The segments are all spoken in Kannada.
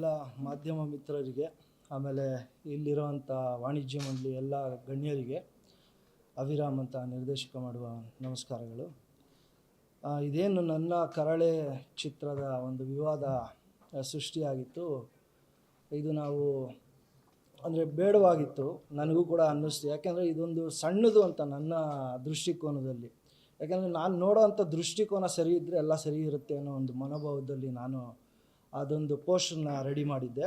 ಎಲ್ಲ ಮಾಧ್ಯಮ ಮಿತ್ರರಿಗೆ, ಆಮೇಲೆ ಇಲ್ಲಿರುವಂಥ ವಾಣಿಜ್ಯ ಮಂಡಳಿ ಎಲ್ಲ ಗಣ್ಯರಿಗೆ ಅವಿರಾಮ್ ಅಂತ ನಿರ್ದೇಶಕ ಮಾಡುವ ನಮಸ್ಕಾರಗಳು. ಇದೇನು ನನ್ನ ಕರಳೆ ಚಿತ್ರದ ಒಂದು ವಿವಾದ ಸೃಷ್ಟಿಯಾಗಿತ್ತು. ಇದು ನಾವು, ಅಂದರೆ ಬೇಡವಾಗಿತ್ತು, ನನಗೂ ಕೂಡ ಅನ್ನಿಸ್ತು. ಯಾಕೆಂದರೆ ಇದೊಂದು ಸಣ್ಣದು ಅಂತ ನನ್ನ ದೃಷ್ಟಿಕೋನದಲ್ಲಿ. ಯಾಕೆಂದರೆ ನಾನು ನೋಡೋವಂಥ ದೃಷ್ಟಿಕೋನ ಸರಿ ಇದ್ದರೆ ಎಲ್ಲ ಸರಿ ಇರುತ್ತೆ ಅನ್ನೋ ಒಂದು ಮನೋಭಾವದಲ್ಲಿ ನಾನು ಅದೊಂದು ಪೋಸ್ಟ್ರನ್ನ ರೆಡಿ ಮಾಡಿದ್ದೆ.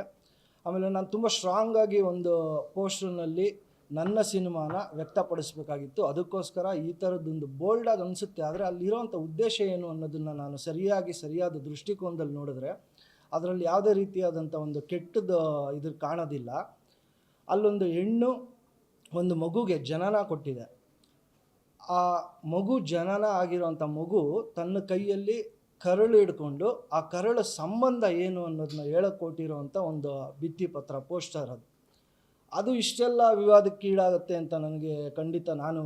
ಆಮೇಲೆ ನಾನು ತುಂಬ ಸ್ಟ್ರಾಂಗಾಗಿ ಒಂದು ಪೋಸ್ಟರ್ನಲ್ಲಿ ನನ್ನ ಸಿನಿಮಾನ ವ್ಯಕ್ತಪಡಿಸಬೇಕಾಗಿತ್ತು. ಅದಕ್ಕೋಸ್ಕರ ಈ ಥರದ್ದೊಂದು ಬೋಲ್ಡಾಗಿ ಅನಿಸುತ್ತೆ. ಆದರೆ ಅಲ್ಲಿರೋವಂಥ ಉದ್ದೇಶ ಏನು ಅನ್ನೋದನ್ನು ನಾನು ಸರಿಯಾಗಿ, ಸರಿಯಾದ ದೃಷ್ಟಿಕೋನದಲ್ಲಿ ನೋಡಿದ್ರೆ ಅದರಲ್ಲಿ ಯಾವುದೇ ರೀತಿಯಾದಂಥ ಒಂದು ಕೆಟ್ಟದ್ದು ಇದು ಕಾಣೋದಿಲ್ಲ. ಅಲ್ಲೊಂದು ಹೆಣ್ಣು ಒಂದು ಮಗುಗೆ ಜನನ ಕೊಟ್ಟಿದೆ. ಆ ಮಗು ಜನನ ಆಗಿರೋಂಥ ಮಗು ತನ್ನ ಕೈಯಲ್ಲಿ ಕರಳು ಹಿಡ್ಕೊಂಡು ಆ ಕರಳು ಸಂಬಂಧ ಏನು ಅನ್ನೋದನ್ನ ಹೇಳಕ್ಕೊಟ್ಟಿರುವಂಥ ಒಂದು ಭಿತ್ತಿಪತ್ರ, ಪೋಸ್ಟರ್ ಅದು. ಅದು ಇಷ್ಟೆಲ್ಲ ವಿವಾದಕ್ಕೀಡಾಗುತ್ತೆ ಅಂತ ನನಗೆ ಖಂಡಿತ ನಾನು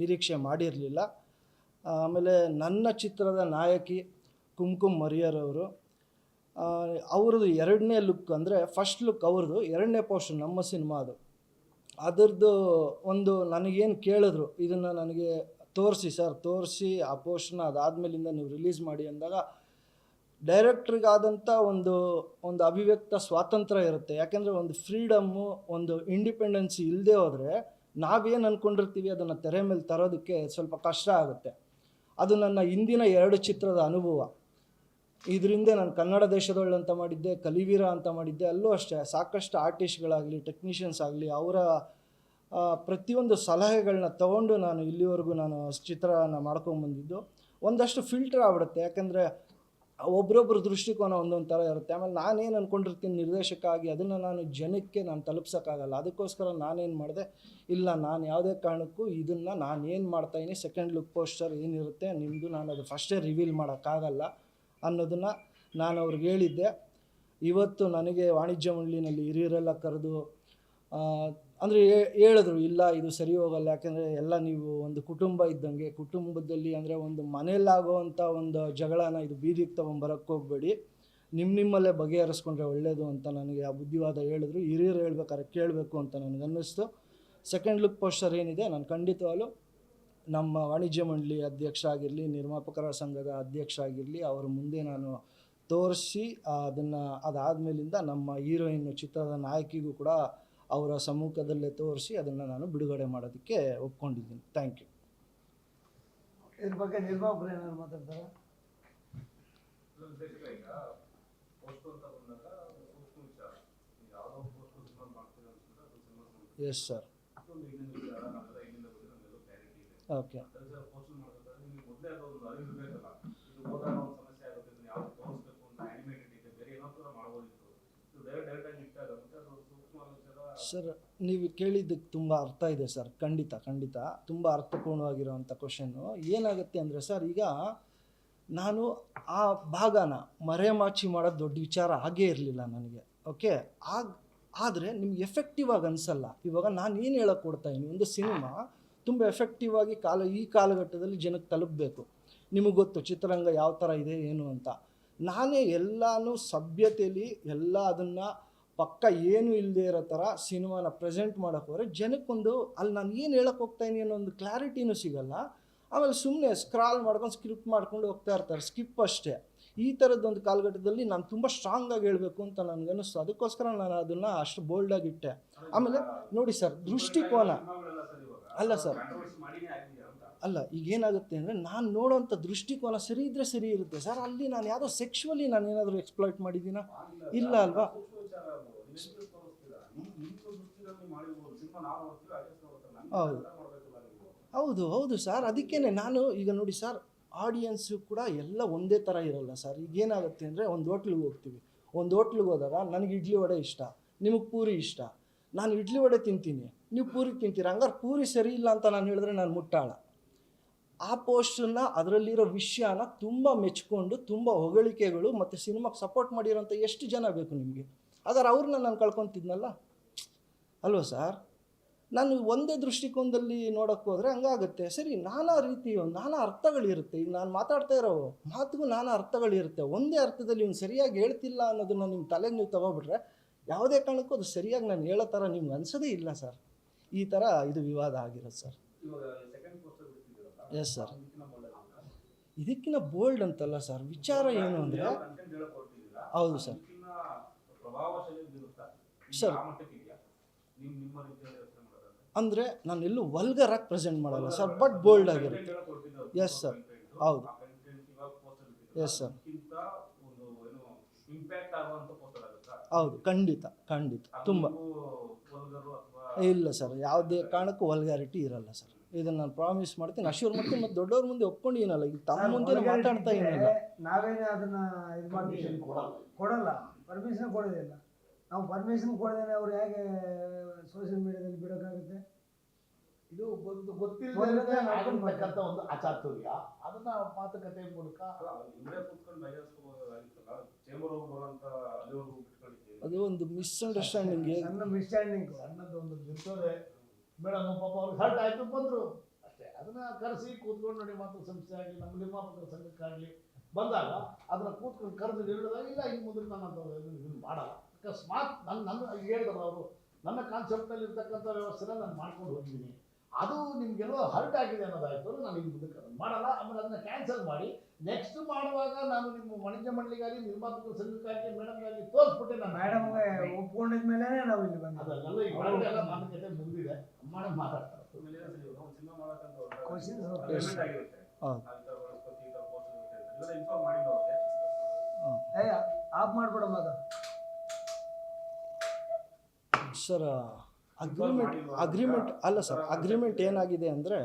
ನಿರೀಕ್ಷೆ ಮಾಡಿರಲಿಲ್ಲ. ಆಮೇಲೆ ನನ್ನ ಚಿತ್ರದ ನಾಯಕಿ ಕುಂಕುಮ್ ಮರಿಯರವರು ಅವ್ರದ್ದು ಎರಡನೇ ಲುಕ್ ಅಂದರೆ ಫಸ್ಟ್ ಲುಕ್ ಅವ್ರದ್ದು, ಎರಡನೇ ಪೋಸ್ಟರ್ ನಮ್ಮ ಸಿನಿಮಾ ಅದು. ಅದರದ್ದು ಒಂದು ನನಗೇನು ಕೇಳಿದ್ರು, ಇದನ್ನು ನನಗೆ ತೋರಿಸಿ ಸರ್, ತೋರಿಸಿ ಆ ಪೋಸ್ಟ್ನ ಅದಾದಮೇಲಿಂದ ನೀವು ರಿಲೀಸ್ ಮಾಡಿ ಅಂದಾಗ ಡೈರೆಕ್ಟ್ರಿಗಾದಂಥ ಒಂದು ಒಂದು ಅಭಿವ್ಯಕ್ತ ಸ್ವಾತಂತ್ರ್ಯ ಇರುತ್ತೆ. ಯಾಕೆಂದರೆ ಒಂದು ಫ್ರೀಡಮ್ಮು ಒಂದು ಇಂಡಿಪೆಂಡೆನ್ಸಿ ಇಲ್ಲದೆ ಹೋದರೆ ನಾವೇನು ಅಂದ್ಕೊಂಡಿರ್ತೀವಿ ಅದನ್ನು ತೆರೆ ಮೇಲೆ ತರೋದಕ್ಕೆ ಸ್ವಲ್ಪ ಕಷ್ಟ ಆಗುತ್ತೆ. ಅದು ನನ್ನ ಹಿಂದಿನ ಎರಡು ಚಿತ್ರದ ಅನುಭವ. ಇದರಿಂದ ನಾನು ಕನ್ನಡ ದೇಶದೊಳ್ಳೆ ಅಂತ ಮಾಡಿದ್ದೆ, ಕಲಿವೀರ ಅಂತ ಮಾಡಿದ್ದೆ, ಅಲ್ಲೂ ಅಷ್ಟೇ. ಸಾಕಷ್ಟು ಆರ್ಟಿಸ್ಟ್ಗಳಾಗಲಿ ಟೆಕ್ನಿಷಿಯನ್ಸ್ ಆಗಲಿ, ಅವರ ಪ್ರತಿಯೊಂದು ಸಲಹೆಗಳನ್ನ ತಗೊಂಡು ನಾನು ಇಲ್ಲಿವರೆಗೂ ನಾನು ಚಿತ್ರನ ಮಾಡ್ಕೊಂಬಂದಿದ್ದು ಒಂದಷ್ಟು ಫಿಲ್ಟರ್ ಆಗ್ಬಿಡುತ್ತೆ. ಯಾಕಂದರೆ ಒಬ್ರೊಬ್ರ ದೃಷ್ಟಿಕೋನ ಒಂದೊಂದು ಥರ ಇರುತ್ತೆ. ಆಮೇಲೆ ನಾನೇನು ಅಂದ್ಕೊಂಡಿರ್ತೀನಿ ನಿರ್ದೇಶಕ ಆಗಿ ಅದನ್ನು ನಾನು ಜನಕ್ಕೆ ನಾನು ತಲುಪ್ಸೋಕ್ಕಾಗಲ್ಲ. ಅದಕ್ಕೋಸ್ಕರ ನಾನೇನು ಮಾಡಿದೆ, ಇಲ್ಲ, ನಾನು ಯಾವುದೇ ಕಾರಣಕ್ಕೂ ಇದನ್ನು ನಾನು ಏನು ಮಾಡ್ತಾಯಿನಿ ಸೆಕೆಂಡ್ ಲುಕ್ ಪೋಸ್ಟರ್ ಏನಿರುತ್ತೆ ನಿಮ್ಮದು ನಾನು ಅದು ಫಸ್ಟೇ ರಿವೀಲ್ ಮಾಡೋಕ್ಕಾಗಲ್ಲ ಅನ್ನೋದನ್ನು ನಾನು ಅವ್ರಿಗೆ ಹೇಳಿದ್ದೆ. ಇವತ್ತು ನನಗೆ ವಾಣಿಜ್ಯ ಮಂಡಳಿನಲ್ಲಿ ಹಿರಿಯರೆಲ್ಲ ಕರೆದು ಅಂದರೆ ಹೇಳಿದ್ರು, ಇಲ್ಲ, ಇದು ಸರಿ ಹೋಗಲ್ಲ, ಯಾಕಂದರೆ ಎಲ್ಲ ನೀವು ಒಂದು ಕುಟುಂಬ ಇದ್ದಂಗೆ, ಕುಟುಂಬದಲ್ಲಿ ಅಂದರೆ ಒಂದು ಮನೆಯಲ್ಲಾಗುವಂಥ ಒಂದು ಜಗಳನ ಇದು ಬೀದಿಗೆ ತೊಗೊಂಬರಕ್ಕೆ ಹೋಗಬೇಡಿ. ನಿಮ್ಮ ನಿಮ್ಮಲ್ಲೇ ಬಗೆಹರಿಸ್ಕೊಂಡ್ರೆ ಒಳ್ಳೆಯದು ಅಂತ ನನಗೆ ಆ ಬುದ್ಧಿವಾದ ಹೇಳಿದ್ರು. ಹಿರಿಯರು ಹೇಳ್ಬೇಕಾದ್ರೆ ಕೇಳಬೇಕು ಅಂತ ನನಗೆ ಅನ್ನಿಸ್ತು. ಸೆಕೆಂಡ್ ಲುಕ್ ಪೋಸ್ಟರ್ ಏನಿದೆ, ನಾನು ಖಂಡಿತವಾಗ್ಲೂ ನಮ್ಮ ವಾಣಿಜ್ಯ ಮಂಡಳಿ ಅಧ್ಯಕ್ಷ ಆಗಿರಲಿ, ನಿರ್ಮಾಪಕರ ಸಂಘದ ಅಧ್ಯಕ್ಷ ಆಗಿರಲಿ, ಅವರ ಮುಂದೆ ನಾನು ತೋರಿಸಿ, ಅದನ್ನು ಅದಾದಮೇಲಿಂದ ನಮ್ಮ ಹೀರೋಯಿನ್ ಚಿತ್ರದ ನಾಯಕಿಗೂ ಕೂಡ ಅವರ ಸಮ್ಮುಖದಲ್ಲೇ ತೋರಿಸಿ ಅದನ್ನು ನಾನು ಬಿಡುಗಡೆ ಮಾಡೋದಕ್ಕೆ ಒಪ್ಕೊಂಡಿದ್ದೀನಿ. ಥ್ಯಾಂಕ್ ಯು ಇದ್ರ ಬಗ್ಗೆ ನಿರ್ಮಾಪಕರು ಏನಾದ್ರು ಮಾತಾಡ್ತಾರ? ಎಸ್ ಸರ್ ಪೋಸ್ಟ್ ಅಂತ ಬಂದಾಗ ಸೂಕ್ಷ್ಮ ವಿಚಾರ ಈಗ ಯಾವುದೋ ಪೋಸ್ಟ್ ಸಿನಿಮಾ ಮಾಡ್ತೀವಿ ಅನ್ಸುತ್ತೆ ಅದು ಸಿನಿಮಾ ಎಸ್ ಸರ್ ಒಂದು ಇನ್ನೊಂದು ವಿಚಾರ ನಾವೆಲ್ಲ ಇಲ್ಲಿಂದ ಬಂದು ನಮಗೆಲ್ಲ ಕ್ಲಾರಿಟಿ ಇದೆ ಓಕೆ ಕೆಲಸ ಪೋಸ್ಟ್ ಮಾಡ್ಬೇಕಾದ್ರೆ ನಿಮಗೆ ಮೊದಲೇ ಅದೊಂದು ಅರಿವು ಇರಬೇಕಲ್ಲ ಇದು ಹೋದಾಗ ಒಂದು ಸಮಸ್ಯೆ ಆಗುತ್ತೆ ಇದನ್ನ ಯಾವ್ದು ತೋರಿಸ್ಬೇಕು ಅಂತ ಆನಿಮೇಟೆಡ್ ಇದೆ ಬೇರೆ ಏನೋ ಕೂಡ ಮಾಡ್ಬೋದಿತ್ತು ಇದು ಡೈರೆಕ್ಟ್ ಡೈರೆಕ್ಟ್ ಆಗಿ ಇಟ್ಟಾಗ ಮತ್ತೆ ಅದು ಸೂಕ್ಷ್ಮ ವಿಚಾರ ಸರ್ ನೀವು ಕೇಳಿದ್ದಕ್ಕೆ ತುಂಬ ಅರ್ಥ ಇದೆ ಸರ್ ಖಂಡಿತ ಖಂಡಿತ. ತುಂಬ ಅರ್ಥಪೂರ್ಣವಾಗಿರುವಂಥ ಕ್ವಶನ್ನು ಏನಾಗುತ್ತೆ ಅಂದರೆ ಸರ್ ಈಗ ನಾನು ಆ ಭಾಗನ ಮರೆಮಾಚಿ ಮಾಡೋದು ದೊಡ್ಡ ವಿಚಾರ ಆಗೇ ಇರಲಿಲ್ಲ ನನಗೆ. ಓಕೆ ಆಗ, ಆದರೆ ನಿಮ್ಗೆ ಎಫೆಕ್ಟಿವ್ ಆಗಿ ಅನಿಸಲ್ಲ. ಇವಾಗ ನಾನು ಏನು ಹೇಳೋಕ್ಕೆ ಕೊಡ್ತಾ ಇದ್ದೀನಿ? ಒಂದು ಸಿನಿಮಾ ತುಂಬ ಎಫೆಕ್ಟಿವ್ ಆಗಿ ಕಾಲ, ಈ ಕಾಲಘಟ್ಟದಲ್ಲಿ ಜನಕ್ಕೆ ತಲುಪಬೇಕು. ನಿಮಗೆ ಗೊತ್ತು ಚಿತ್ರರಂಗ ಯಾವ ಥರ ಇದೆ, ಏನು ಅಂತ. ನಾನೇ ಎಲ್ಲಾನು ಸಭ್ಯತೆಯಲ್ಲಿ ಎಲ್ಲ ಅದನ್ನು ಪಕ್ಕ ಏನು ಇಲ್ಲದೆ ಇರೋ ಥರ ಸಿನಿಮಾನ ಪ್ರೆಸೆಂಟ್ ಮಾಡೋಕೆ ಹೋದರೆ ಜನಕ್ಕೊಂದು ಅಲ್ಲಿ ನಾನು ಏನು ಹೇಳಕ್ಕೆ ಹೋಗ್ತಾ ಇದೀನಿ ಅನ್ನೋ ಒಂದು ಕ್ಲಾರಿಟಿನೂ ಸಿಗಲ್ಲ. ಆಮೇಲೆ ಸುಮ್ಮನೆ ಸ್ಕ್ರಾಲ್ ಮಾಡ್ಕೊಂಡು ಸ್ಕ್ರಿಪ್ಟ್ ಮಾಡ್ಕೊಂಡು ಹೋಗ್ತಾ ಇರ್ತಾರೆ ಸ್ಕಿಪ್ ಅಷ್ಟೇ. ಈ ಥರದ್ದೊಂದು ಕಾಲಘಟ್ಟದಲ್ಲಿ ನಾನು ತುಂಬ ಸ್ಟ್ರಾಂಗಾಗಿ ಹೇಳಬೇಕು ಅಂತ ನನಗನ್ನಿಸ್ತು ಅದಕ್ಕೋಸ್ಕರ ನಾನು ಅದನ್ನು ಅಷ್ಟು ಬೋಲ್ಡಾಗಿ ಇಟ್ಟೆ. ಆಮೇಲೆ ನೋಡಿ ಸರ್, ದೃಷ್ಟಿಕೋನ. ಅಲ್ಲ ಸರ್. ಅಲ್ಲ ಈಗ ಏನಾಗುತ್ತೆ ಅಂದರೆ ನಾನು ನೋಡೋವಂಥ ದೃಷ್ಟಿಕೋನ ಸರಿ ಇದ್ದರೆ ಸರಿ ಇರುತ್ತೆ. ಸರ್, ಅಲ್ಲಿ ನಾನು ಯಾವುದೋ ಸೆಕ್ಷುವಲಿ ನಾನು ಏನಾದರೂ ಎಕ್ಸ್ಪ್ಲೋಯ್ಟ್ ಮಾಡಿದ್ದೀನಾ? ಇಲ್ಲ ಅಲ್ವಾ? ಹೌದು. ಹೌದು ಹೌದು ಸರ್. ಅದಕ್ಕೇನೆ ನಾನು ಈಗ ನೋಡಿ ಸರ್ ಆಡಿಯನ್ಸು ಕೂಡ ಎಲ್ಲ ಒಂದೇ ಥರ ಇರಲ್ಲ ಸರ್. ಈಗ ಏನಾಗುತ್ತೆ ಅಂದರೆ ಒಂದು ಹೋಟ್ಲಿಗೆ ಹೋಗ್ತೀವಿ. ಒಂದು ಹೋಟ್ಲಿಗೆ ಹೋದಾಗ ನನಗೆ ಇಡ್ಲಿ ವಡೆ ಇಷ್ಟ, ನಿಮಗೆ ಪೂರಿ ಇಷ್ಟ. ನಾನು ಇಡ್ಲಿ ವಡೆ ತಿಂತೀನಿ. ನೀವು ಪೂರಿ ತಿಂತೀರ? ಹಂಗಾರೆ ಪೂರಿ ಸರಿ ಇಲ್ಲ ಅಂತ ನಾನು ಹೇಳಿದ್ರೆ ನಾನು ಮುಟ್ಟಾಳ. ಆ ಪೋಸ್ಟನ್ನ ಅದರಲ್ಲಿರೋ ವಿಷಯನ ತುಂಬ ಮೆಚ್ಕೊಂಡು, ತುಂಬ ಹೊಗಳಿಕೆಗಳು ಮತ್ತು ಸಿನಿಮಾಗೆ ಸಪೋರ್ಟ್ ಮಾಡಿರೋಂಥ ಎಷ್ಟು ಜನ ಬೇಕು ನಿಮಗೆ? ಹಾಗಾದ್ರೆ ಅವ್ರನ್ನ ನಾನು ಕಳ್ಕೊತಿದ್ನಲ್ಲ. ಅಲ್ವ ಸರ್? ನಾನು ಒಂದೇ ದೃಷ್ಟಿಕೋನದಲ್ಲಿ ನೋಡೋಕ್ಕೆ ಹೋದರೆ ಹಂಗಾಗುತ್ತೆ. ಸರಿ ನಾನಾ ರೀತಿ ನಾನಾ ಅರ್ಥಗಳಿರುತ್ತೆ. ಈಗ ನಾನು ಮಾತಾಡ್ತಾ ಇರೋ ಮಾತಿಗೂ ನಾನಾ ಅರ್ಥಗಳಿರುತ್ತೆ. ಒಂದೇ ಅರ್ಥದಲ್ಲಿ ಇವ್ನು ಸರಿಯಾಗಿ ಹೇಳ್ತಿಲ್ಲ ಅನ್ನೋದನ್ನ ನಿಮ್ಮ ತಲೆ ನೀವು ತಗೊಬಿಟ್ರೆ ಯಾವುದೇ ಕಾರಣಕ್ಕೂ ಅದು ಸರಿಯಾಗಿ ನಾನು ಹೇಳೋ ಥರ ನಿಮ್ಗೆ ಅನಿಸೋದೇ ಇಲ್ಲ ಸರ್. ಈ ಥರ ಇದು ವಿವಾದ ಆಗಿರೋದು ಸರ್. ಎಸ್ ಸರ್ ಇದಕ್ಕಿಂತ ಬೋಲ್ಡ್ ಅಂತಲ್ಲ ಸರ್. ವಿಚಾರ ಏನು ಅಂದರೆ ಹೌದು ಸರ್ ಮಾಡೋದಾದ್ರೆ ಅಂದರೆ ನಾನು ಎಲ್ಲೂ ವಲ್ಗರ್ ಆಗಿ ಪ್ರೆಸೆಂಟ್ ಮಾಡಲ್ಲ ಸರ್ ಬಟ್ ಬೋಲ್ಡ್ ಆಗಿರುತ್ತೆ ಎಸ್ ಸರ್ ಹೌದು. ಎಸ್ ಸರ್ ಒಂದು ಏನು ಇಂಪ್ಯಾಕ್ಟ್ ಆಗುವಂತ ಪೋಸ್ಟರ್ ಆಗುತ್ತಾ ಹೌದು ಖಂಡಿತ ಖಂಡಿತ ತುಂಬ. ವಲ್ಗರು ಇಲ್ಲ ಸರ್ ಯಾವುದೇ ಕಾರಣಕ್ಕೂ ವಲ್ಗಾರಿಟಿ ಇರಲ್ಲ ಸರ್. ಇದನ್ನು ನಾನು ಪ್ರಾಮಿಸ್ ಮಾಡ್ತೀನಿ. ಅಶ್ಯೂರ್ ಮತ್ತೆ ಮತ್ತು ದೊಡ್ಡವ್ರ ಮುಂದೆ ಒಪ್ಕೊಂಡಿದ್ದೀನಲ್ಲ ಈಗ ತಮ್ಮ ಮುಂದೆ ಮಾತಾಡ್ತಾ ಏನಿಲ್ಲ ನಾವೇನೇ ಅದನ್ನ ಇದು ಮಾಡ್ತೀವಿ ಕೊಡಲ್ಲ. ಪರ್ಮಿಷನ್ ಕೊಡೋದಿಲ್ಲ ನಾವು ಪರ್ಮಿಷನ್ ಕೊಡದೇನೆ ಅವ್ರು ಹೇಗೆ ಸೋಷಿಯಲ್ ಮೀಡಿಯಾದಲ್ಲಿ ಬಿಡೋಕ್ಕಾಗುತ್ತೆ ಇದು ಒಂದು ಗೊತ್ತಿಲ್ಲದೆ ಆಗಿರ್ತಕ್ಕಂಥ ಒಂದು ಅಚಾತುರ್ಯ ಅದನ್ನ ಮಾತುಕತೆ ಮೂಲಕ ಅಲ್ಲ, ಇಲ್ಲೇ ಕೂತ್ಕೊಂಡು ಬಗೆಹರಿಸ್ಕೋಬಹುದಾಗಿತ್ತಲ್ಲ ಚೇಂಬರ್ ಹೋಗಿ ಬರುವಂತ ಅಲ್ಲಿವರೆಗೂ ಬಿಟ್ಕೊಂಡಿದ್ದೀವಿ. ಅದು ಒಂದು ಮಿಸ್ಅಂಡರ್ಸ್ಟ್ಯಾಂಡಿಂಗ್ ಸಣ್ಣ ಮಿಸ್ಅಂಡರ್ಸ್ಟ್ಯಾಂಡಿಂಗ್ ಸಣ್ಣದು ಒಂದು ಇರ್ತದೆ ಮೇಡಮ್ ಪಾಪ ಅವ್ರಿಗೆ ಹರ್ಟ್ ಆಯ್ತು ಬಂದ್ರು. ಅಷ್ಟೇ. ಅದನ್ನ ಕರೆಸಿ ಕೂತ್ಕೊಂಡು ನೋಡಿ ಮಾತು ಸಂಸ್ಥೆ ಆಗಲಿ ನಮ್ಮ ನಿರ್ಮಾಪಕರ ಸಂಘಕ್ಕಾಗಲಿ. ಬಂದಾಗ ಅದನ್ನ ಕೂತ್ಕೊಂಡು ಕರೆದು ಹೇಳಿದಾಗ ಇಲ್ಲ ಇನ್ನು ಮುಂದೆ ನಾನು ಇದನ್ನ ಮಾಡಲ್ಲ. ಅಕಸ್ಮಾತ್ ನನ್ನ ನನ್ನ ಹೇಳಿದ್ರು ಅವರು ನನ್ನ ಕಾನ್ಸೆಪ್ಟಲ್ಲಿ ಇರ್ತಕ್ಕಂಥ ವ್ಯವಸ್ಥೆನ ನಾನು ಮಾಡ್ಕೊಂಡು ಹೋಗಿದ್ದೀನಿ. ಅದು ನಿಮ್ಗೆಲ್ಲೋ ಹರ್ಟ್ ಆಗಿದೆ ಅನ್ನೋದಾಯ್ತು ನಾನು ಇನ್ನು ಮುಂದಕ್ಕೆ ಅದನ್ನ ಮಾಡಲ್ಲ. ಆಮೇಲೆ ಅದನ್ನ ಕ್ಯಾನ್ಸಲ್ ಮಾಡಿ ನೆಕ್ಸ್ಟ್ ಮಾಡುವಾಗ ನಾನು ನಿಮ್ಮ ವಾಣಿಜ್ಯ ಮಂಡಳಿಗಾಗಿ ನಿರ್ಮಾಪಕರ ಸಂಘಕ್ಕಾಗಿ ಮೇಡಮ್ಗಾಗಿ ತೋರಿಸ್ಬಿಟ್ಟೆ ನಾನು ಮೇಡಮ್ಗೆ ಒಪ್ಕೊಂಡಿದ್ಮೇಲೆ ನಾವು ಇಲ್ಲಿ ಬಂದ ಈಗ ಮಾತುಕತೆ ಮುಗಿದಿದೆ. ಮೇಡಮ್ ಮಾತಾಡ್ತಾರೆ. ಆಫ್ ಮಾಡ್ಬೇಡ ಅದು ಸರ್ ಅಗ್ರಿಮೆಂಟ್ ಅಗ್ರಿಮೆಂಟ್ ಅಲ್ಲ ಸರ್ ಅಗ್ರಿಮೆಂಟ್ ಏನಾಗಿದೆ ಅಂದರೆ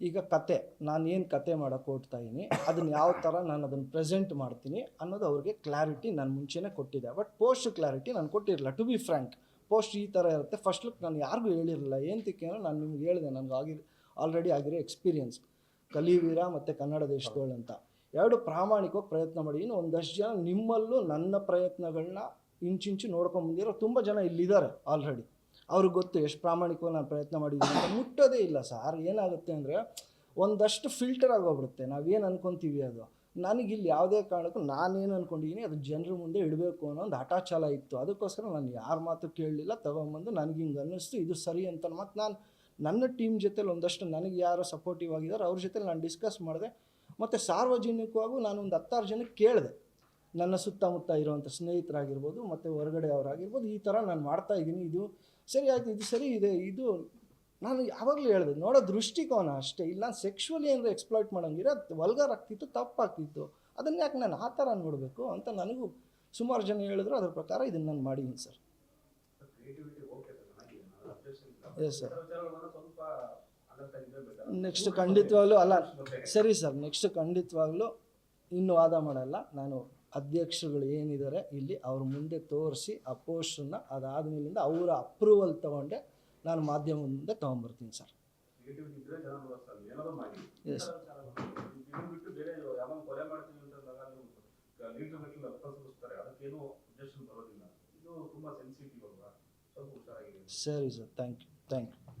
ಈಗ ಕತೆ ನಾನು ಏನು ಕತೆ ಮಾಡೋಕ್ಕೆ ಹೋಗ್ತಾ ಇದ್ದೀನಿ ಅದನ್ನು ಯಾವ ಥರ ನಾನು ಅದನ್ನು ಪ್ರೆಸೆಂಟ್ ಮಾಡ್ತೀನಿ ಅನ್ನೋದು ಅವ್ರಿಗೆ ಕ್ಲಾರಿಟಿ ನಾನು ಮುಂಚೆನೇ ಕೊಟ್ಟಿದ್ದೆ ಬಟ್ ಪೋಸ್ಟ್ ಕ್ಲಾರಿಟಿ ನಾನು ಕೊಟ್ಟಿರಲಿಲ್ಲ ಟು ಬಿ ಫ್ರ್ಯಾಂಕ್ ಪೋಸ್ಟ್ ಈ ಥರ ಇರುತ್ತೆ. ಫಸ್ಟ್ ಲುಕ್ ನಾನು ಯಾರಿಗೂ ಹೇಳಿರಲಿಲ್ಲ. ಏನಂತಕ್ಕೆ ಅಂದರೆ ನಾನು ನಿಮ್ಗೆ ಹೇಳಿದೆ ನನಗೆ ಆಗಿ ಆಲ್ರೆಡಿ ಆಗಿರೋ ಎಕ್ಸ್ಪೀರಿಯನ್ಸ್ ಕಲಿವೀರ ಮತ್ತು ಕನ್ನಡ ದೇಶದೋಳು ಅಂತ ಎರಡು ಪ್ರಾಮಾಣಿಕವಾಗಿ ಪ್ರಯತ್ನ ಮಾಡಿದ್ದೀನಿ ಒಂದಷ್ಟು ಜನ ನಿಮ್ಮಲ್ಲೂ ನನ್ನ ಪ್ರಯತ್ನಗಳನ್ನ ಇಂಚಿಂಚು ನೋಡ್ಕೊಂಬಂದಿರೋ ತುಂಬ ಜನ ಇಲ್ಲಿದ್ದಾರೆ ಆಲ್ರೆಡಿ ಅವ್ರಿಗೆ ಗೊತ್ತು ಎಷ್ಟು ಪ್ರಾಮಾಣಿಕವಾಗಿ ನಾನು ಪ್ರಯತ್ನ ಮಾಡಿದ್ದೀನಿ ಅಂತ. ಮುಟ್ಟೋದೇ ಇಲ್ಲ ಸರ್ ಏನಾಗುತ್ತೆ ಅಂದರೆ ಒಂದಷ್ಟು ಫಿಲ್ಟರ್ ಆಗೋಗ್ಬಿಡುತ್ತೆ. ನಾವೇನು ಅನ್ಕೊತೀವಿ ಅದು? ನನಗೆ ಇಲ್ಲಿ ಯಾವುದೇ ಕಾರಣಕ್ಕೂ ನಾನೇನು ಅನ್ಕೊಂಡಿದ್ದೀನಿ ಅದು ಜನರ ಮುಂದೆ ಇಡಬೇಕು ಅನ್ನೋ ಒಂದು ಹಠಾಚಲ ಇತ್ತು. ಅದಕ್ಕೋಸ್ಕರ ನಾನು ಯಾರ ಮಾತು ಕೇಳಲಿಲ್ಲ. ತಗೊಂಬಂದು ನನಗೆ ಹಿಂಗೆ ಅನ್ನಿಸ್ತು. ಇದು ಸರಿ ಅಂತ ಮತ್ತು ನಾನು ನನ್ನ ಟೀಮ್ ಜೊತೆಲಿ ಒಂದಷ್ಟು ನನಗೆ ಯಾರು ಸಪೋರ್ಟಿವ್ ಆಗಿದ್ದಾರೆ ಅವ್ರ ಜೊತೆ ನಾನು ಡಿಸ್ಕಸ್ ಮಾಡಿದೆ. ಮತ್ತು ಸಾರ್ವಜನಿಕವಾಗೂ ನಾನು ಒಂದು ಹತ್ತಾರು ಜನಕ್ಕೆ ಕೇಳಿದೆ. ನನ್ನ ಸುತ್ತಮುತ್ತ ಇರುವಂಥ ಸ್ನೇಹಿತರಾಗಿರ್ಬೋದು ಮತ್ತು ಹೊರಗಡೆ ಅವರಾಗಿರ್ಬೋದು ಈ ಥರ ನಾನು ಮಾಡ್ತಾ ಇದ್ದೀನಿ ಇದು ಸರಿ ಆಯಿತು ಇದು ಸರಿ ಇದೆ ಇದು ನಾನು ಯಾವಾಗಲೂ ಹೇಳಿದೆ ನೋಡೋ ದೃಷ್ಟಿಕೋನ ಅಷ್ಟೇ ಇಲ್ಲ ಸೆಕ್ಷುವಲಿ ಏನಾದ್ರು ಎಕ್ಸ್ಪ್ಲಾಯ್ಟ್ ಮಾಡೋಂಗಿರೋ ವಲ್ಗರ್ ಆಗ್ತಿತ್ತು ತಪ್ಪಾಗ್ತಿತ್ತು ಅದನ್ನ ಯಾಕೆ ನಾನು ಆ ಥರ ನೋಡಬೇಕು ಅಂತ ನನಗೂ ಸುಮಾರು ಜನ ಹೇಳಿದ್ರು ಅದ್ರ ಪ್ರಕಾರ ಇದನ್ನು ನಾನು ಮಾಡಿದ್ದೀನಿ ಸರ್. ಎಸ್ ಸರ್ ನೆಕ್ಸ್ಟ್ ಖಂಡಿತವಾಗ್ಲೂ ಅಲ್ಲ. ಸರಿ ಸರ್ ನೆಕ್ಸ್ಟ್ ಖಂಡಿತವಾಗ್ಲೂ ಇನ್ನು ವಾದ ಮಾಡಲ್ಲ. ನಾನು ಅಧ್ಯಕ್ಷರುಗಳು ಏನಿದ್ದಾರೆ ಇಲ್ಲಿ ಅವ್ರ ಮುಂದೆ ತೋರಿಸಿ ಆ ಅದಾದ ಮೇಲಿಂದ ಅವರ ಅಪ್ರೂವಲ್ ತಗೊಂಡೆ ನಾನು ಮಾಧ್ಯಮದ ಮುಂದೆ ಸರ್ ಎಸ್ ಸರಿ sir thank you thank you